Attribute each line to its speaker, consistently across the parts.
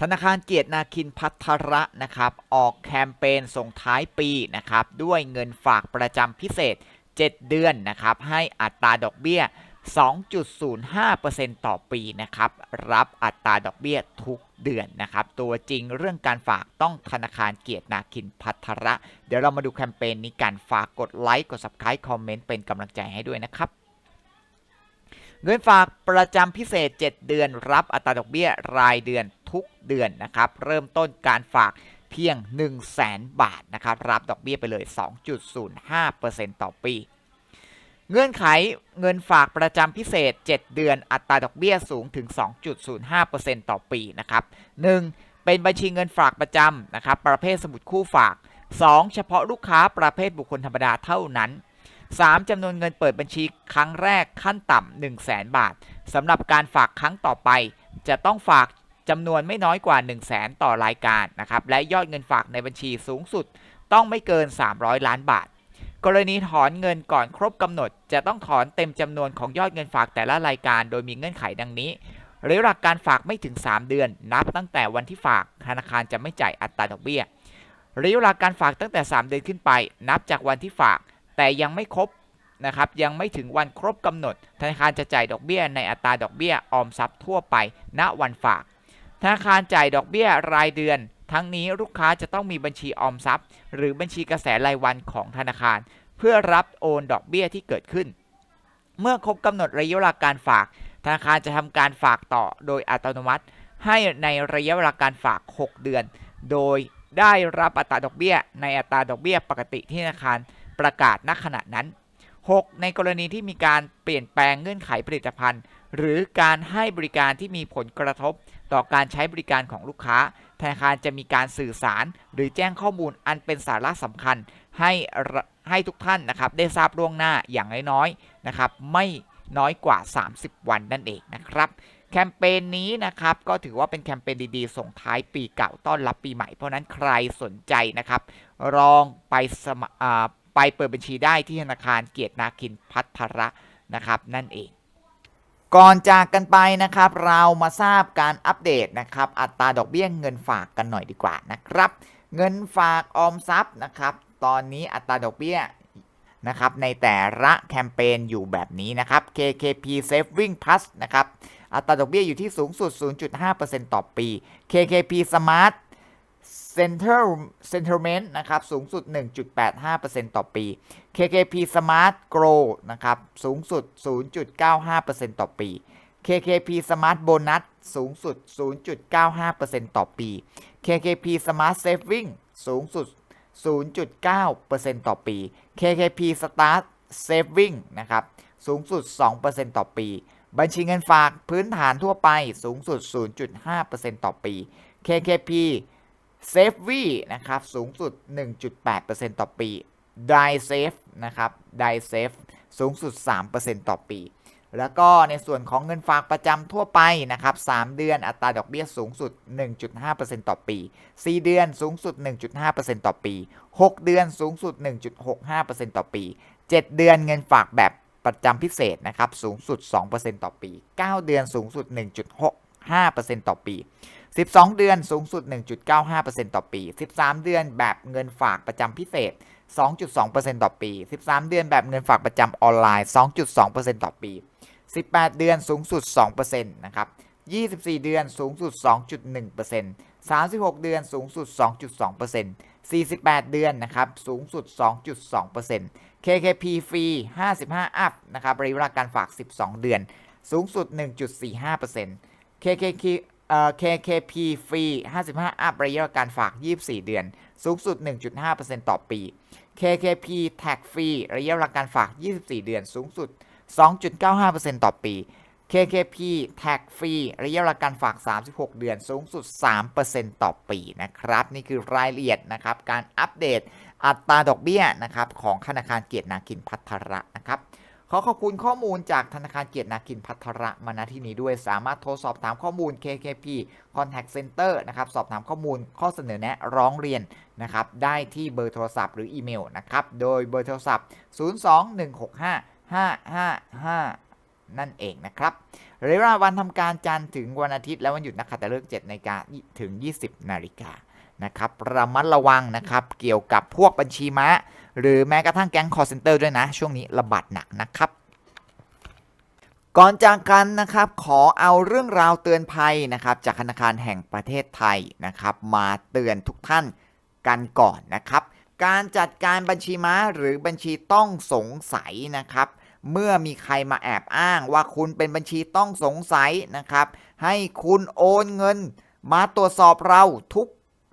Speaker 1: ธนาคารเกียรตินาคินพัทระนะครับ ออกแคมเปญส่งท้ายปีนะครับ ด้วยเงินฝากประจำพิเศษ 7 เดือนนะครับ ให้อัตราดอกเบี้ย 2.05%ต่อปีนะครับ รับอัตราดอกเบี้ยทุกเดือนนะครับ ตัวจริงเรื่องการฝากต้องธนาคารเกียรตินาคินพัทระ เดี๋ยวเรามาดูแคมเปญนี้กันฝากกดไลค์กด subscribe คอมเมนต์เป็นกำลังใจให้ด้วยนะครับ เงินฝากประจำพิเศษ 7 เดือน รับอัตราดอกเบี้ยรายเดือนทุกเดือนนะครับ เริ่มต้นการฝากเพียง 1 0 0 0 0แบาทนะครับ รับดอกเบี้ยไปเลย 2.05%ต่อปี เงื่อนไขเงินฝากประจำพิเศษ 7 เดือน อัตราดอกเบี้ยสูงถึง 2.05%ต่อปีนะครับ 1. เป็นบัญชีเงินฝากประจำนะครับ ประเภทสมุดคู่ฝาก 2. เฉพาะลูกค้าประเภทบุคคลธรรมดาเท่านั้น 3. จำนวนเงินเปิดบัญชีครั้งแรกขั้นต่ำ1 0 0 0 0แบาทสำหรับการฝากครั้งต่อไป จะต้องฝากจำนวนไม่น้อยกว่า 1 0 0 0 0แต่อรายการนะครับและยอดเงินฝากในบัญชีสูงสุด ต้องไม่เกิน 300 ล้านบาท กรณีถอนเงินก่อนครบกำหนด จะต้องถอนเต็มจำนวนของยอดเงินฝากแต่ละรายการ โดยมีเงื่อนไขดังนี้ระยะเวลาการฝากไม่ถึง 3 เดือน นับตั้งแต่วันที่ฝากธนาคารจะไม่จ่ายอัตราดอกเบี้ยระยะเวลาการฝากตั้งแต่ 3 เดือนขึ้นไป นับจากวันที่ฝาก แต่ยังไม่ครบนะครับยังไม่ถึงวันครบกำหนด ธนาคารจะจ่ายดอกเบี้ยในอัตราดอกเบี้ยออมทรัพย์ทั่วไป ณวันฝาก ธนาคารจ่ายดอกเบี้ยรายเดือน ทั้งนี้ลูกค้าจะต้องมีบัญชีออมทรัพย์ หรือบัญชีกระแสรายวันของธนาคาร เพื่อรับโอนดอกเบี้ยที่เกิดขึ้น เมื่อครบกำหนดระยะเวลาการฝาก ธนาคารจะทำการฝากต่อโดยอัตโนมัติ ให้ในระยะเวลาการฝาก 6 เดือน โดยได้รับอัตราดอกเบี้ย ในอัตราดอกเบี้ยปกติที่ธนาคาร ประกาศณขณะนั้น 6. ในกรณีที่มีการเปลี่ยนแปลงเงื่อนไขผลิตภัณฑ์ หรือการให้บริการที่มีผลกระทบต่อการใช้บริการของลูกค้า ธนาคารจะมีการสื่อสาร หรือแจ้งข้อมูลอันเป็นสาระสำคัญ ให้ให้ทุกท่านนะครับได้ทราบล่วงหน้าอย่างน้อยๆนะครับไม่น้อยกว่า 30 วันนั่นเองนะครับแคมเปญนี้นะครับก็ถือว่าเป็นแคมเปญดีๆ ส่งท้ายปีเก่าต้อนรับปีใหม่ เพราะนั้นใครสนใจนะครับลองไปสมอ่า ไปเปิดบัญชีได้ที่ธนาคารเกียรตินาคินพัทระนะครับ นั่นเอง ก่อนจากกันไปนะครับ เรามาทราบการอัปเดตนะครับ อัตราดอกเบี้ยเงินฝากกันหน่อยดีกว่านะครับ เงินฝากออมทรัพย์นะครับ ตอนนี้อัตราดอกเบี้ยนะครับในแต่ละแคมเปญอยู่แบบนี้นะครับ KKP Saving Plus นะครับอัตราดอกเบี้ยอยู่ที่สูงสุด 0.5%ต่อปี KKP Smart Center Centerment นะครับสูงสุด 1.85%ต่อปี KKP Smart Grow นะครับสูงสุด 0.95%ต่อปี KKP Smart Bonus สูงสุด 0.95%ต่อปี KKP Smart Saving สูงสุด 0.9%ต่อปี KKP Start Saving นะครับสูงสุด 2%ต่อปี บัญชีเงินฝากพื้นฐานทั่วไปสูงสุด 0.5%ต่อปี KKP s a f e นะครับสูงสุด 1.8%ต่อปี d i s a f e นะครับ d i s a f e สูงสุด 3%ต่อปี แล้วก็ในส่วนของเงินฝากประจำทั่วไปนะครับ3เดือนอัตราดอกเบี้ยสูงสุด 1.5%ต่อปี 4 เดือนสูงสุด 1.5%ต่อปี 6 เดือนสูงสุด 1.65%ต่อปี 7 เดือนเงินฝากแบบประจำพิเศษนะครับสูงสุด 2%ต่อปี 9 เดือนสูงสุด 1.65%ต่อปี 12 เดือนสูงสุด 1.95%ต่อปี 13 เดือนแบบเงินฝากประจำพิเศษ 2.2%ต่อปี 13 เดือนแบบเงินฝากประจำออนไลน์ 2.2%ต่อปี 18 เดือนสูงสุด 2%นะครับ 24 เดือนสูงสุด 2.1% 36 เดือนสูงสุด 2.2% 48 เดือนนะครับสูงสุด 2.2% KKP ฟรี 55 อัพนะครับระยะเวลาการฝาก 12 เดือน สูงสุด 1.45% KKK เอ่อ KKP ฟรี 55 อัพระยะการฝาก 24 เดือน สูงสุด 1.5%ต่อปี KKP Tag ฟรี ระยะเวลาการฝาก 24 เดือน สูงสุด 2.95%ต่อปี KKP Tag ฟรี ระยะเวลาการฝาก 36 เดือน สูงสุด 3%ต่อปีนะครับ นี่คือรายละเอียดนะครับ การอัปเดตอัตราดอกเบี้ยนะครับของธนาคารเกียรตินาคินพัทระนะครับ ขอขอบคุณข้อมูลจากธนาคารเกียรตินาคินพัทระมาณที่นี้ด้วย สามารถโทรสอบถามข้อมูล KKP Contact Center นะครับ สอบถามข้อมูลข้อเสนอแนะร้องเรียนนะครับ ได้ที่เบอร์โทรศัพท์หรืออีเมลนะครับ โดยเบอร์โทรศัพท์ 02165 5555 นั่นเองนะครับเวลาวันทำการจันทร์ถึงวันอาทิตย์และวันหยุดนักขัตฤกษ์7นาฬิกาถึง 20นาฬิกา นะครับระมัดระวังนะครับ เกี่ยวกับพวกบัญชีม้า หรือแม้กระทั่งแก๊งคอร์เซนเตอร์ด้วยนะ ช่วงนี้ระบาดหนักนะครับ ก่อนจากกันนะครับ ขอเอาเรื่องราวเตือนภัยนะครับ จากธนาคารแห่งประเทศไทยนะครับ มาเตือนทุกท่านกันก่อนนะครับ การจัดการบัญชีม้าหรือบัญชีต้องสงสัยนะครับเมื่อมีใครมาแอบอ้างว่าคุณเป็นบัญชีต้องสงสัยนะครับ ให้คุณโอนเงิน มาตรวจสอบเราทุก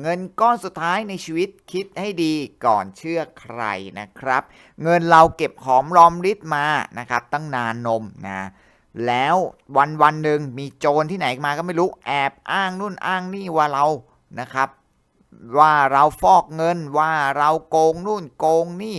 Speaker 1: เงินก้อนสุดท้ายในชีวิตคิดให้ดีก่อนเชื่อใครนะครับ เงินเราเก็บหอมรอมริบมานะครับ ตั้งนานนมนะแล้ววันวันหนึ่งมีโจรที่ไหนมาก็ไม่รู้แอบอ้างนู่นอ้างนี่ว่าเรานะครับ ว่าเราฟอกเงินว่าเราโกงนู่นโกงนี่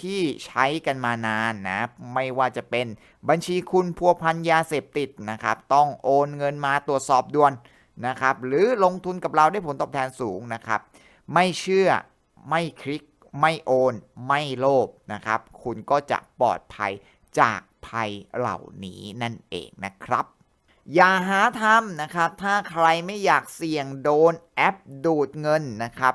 Speaker 1: ที่ใช้กันมานานนะ ไม่ว่าจะเป็นบัญชีคุณพัวพันยาเสพติดนะครับ ต้องโอนเงินมาตรวจสอบด่วนนะครับ หรือลงทุนกับเราได้ผลตอบแทนสูงนะครับ ไม่เชื่อไม่คลิก ไม่โอน ไม่โลภนะครับ คุณก็จะปลอดภัยจากภัยเหล่านี้นั่นเองนะครับ อย่าหาทำนะครับ ถ้าใครไม่อยากเสี่ยงโดนแอปดูดเงินนะครับ